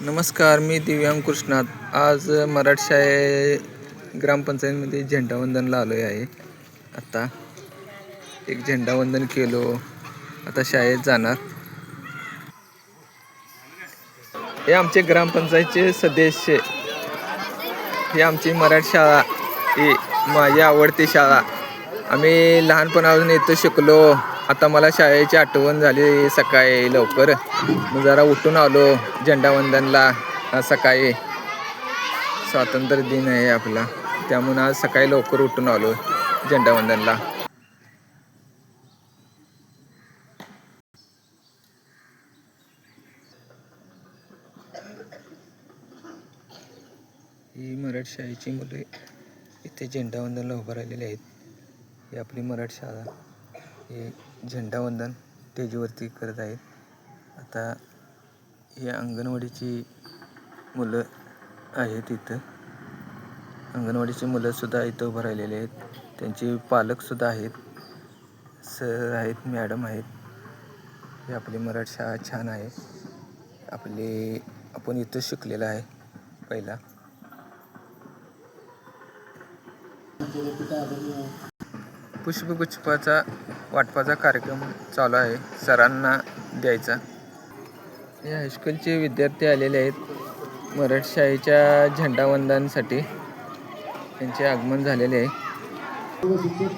नमस्कार मी दिव्यांग कृष्णात. आज मराठी शाळे ग्रामपंचायतीमध्ये झेंडावंदनला आलो आहे. आत्ता एक झेंडावंदन केलो. आता शाळेत जाणार. हे आमचे ग्रामपंचायतचे सदस्य. हे आमची मराठी शाळा ही माझी आवडती शाळा. आम्ही लहानपणापासून इथं शिकलो. आता मला शाळेची आठवण झाली सकाळी लवकर. जरा उठून आलो झेंडावंदनला. आज सकाळी स्वातंत्र्य दिन आहे आपला. त्यामुळे आज सकाळी लवकर उठून आलो झेंडावंदनला. ही मराठी शाळेची मुले इथे झेंडावंदनला उभं राहिलेली आहेत. ही आपली मराठी शाळा. हे झेंडावंदन स्टेजवरती करत आहेत. आता हे अंगणवाडीची मुलं आहेत इथं. अंगणवाडीची मुलंसुद्धा इथं उभं राहिलेली आहेत. त्यांचे पालकसुद्धा आहेत. सर आहेत मॅडम आहेत. हे आपली मराठी शाळा छान आहे. आपली आपण इथं शिकलेलं आहे पहिला. पुष्पगुच्छपाचा वाटपाचा कार्यक्रम चालू आहे. सरांना द्यायचा. हे हायस्कूलचे विद्यार्थी आलेले आहेत. मराठशाहीच्या शाळेच्या झेंडावंदनसाठी त्यांचे आगमन झालेले आहे.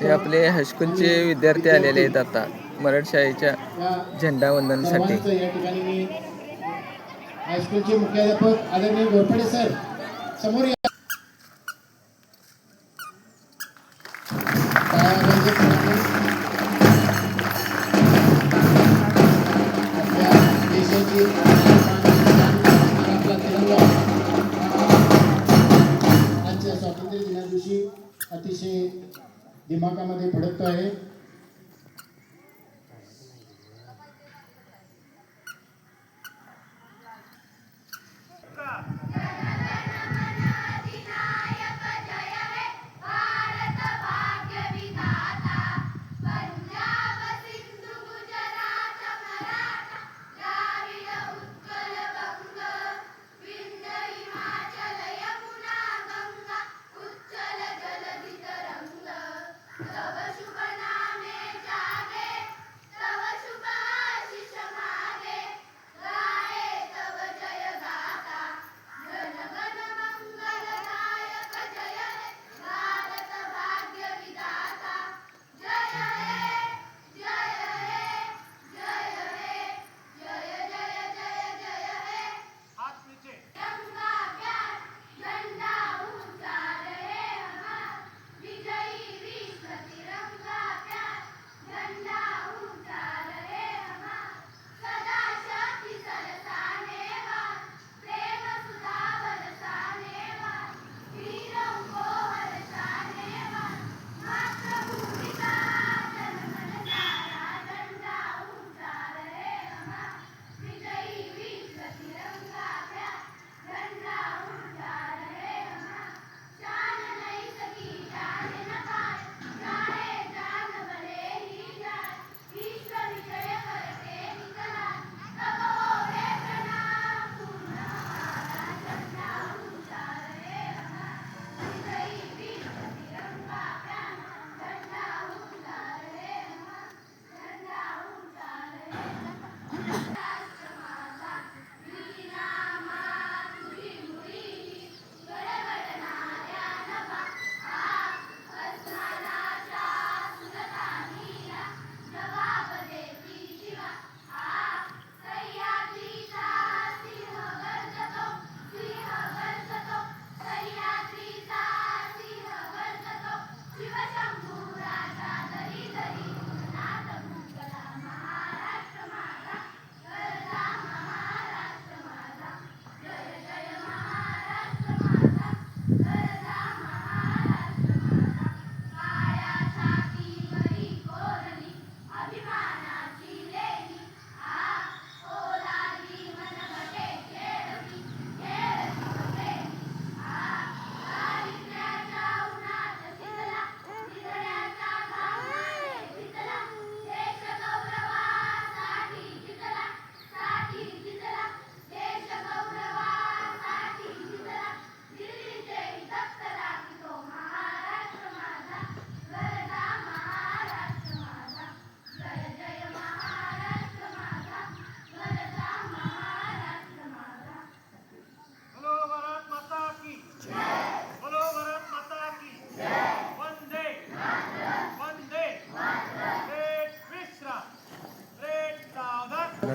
हे आपले हायस्कूलचे विद्यार्थी आलेले आहेत आता. मराठशाहीच्या झेंडावंदनासाठी. झेंडावंदनसाठी हायस्कूलचे मुख्याध्यापक आदरणीय घोरपडे सर समोर अतिशय दिमागामध्ये भडकतो आहे.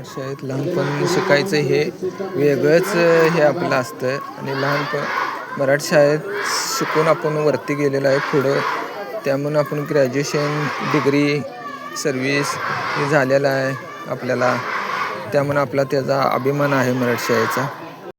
शाळेत लहानपण शिकायचं हे वेगळंच हे आपलं असतं. आणि लहानपण मराठी शाळेत शिकून आपण वरती गेलेलं आहे पुढं. त्यामुळं आपण ग्रॅज्युएशन डिग्री सर्विस हे झालेलं आहे आपल्याला. त्यामुळं आपला त्याचा अभिमान आहे मराठी शाळेचा.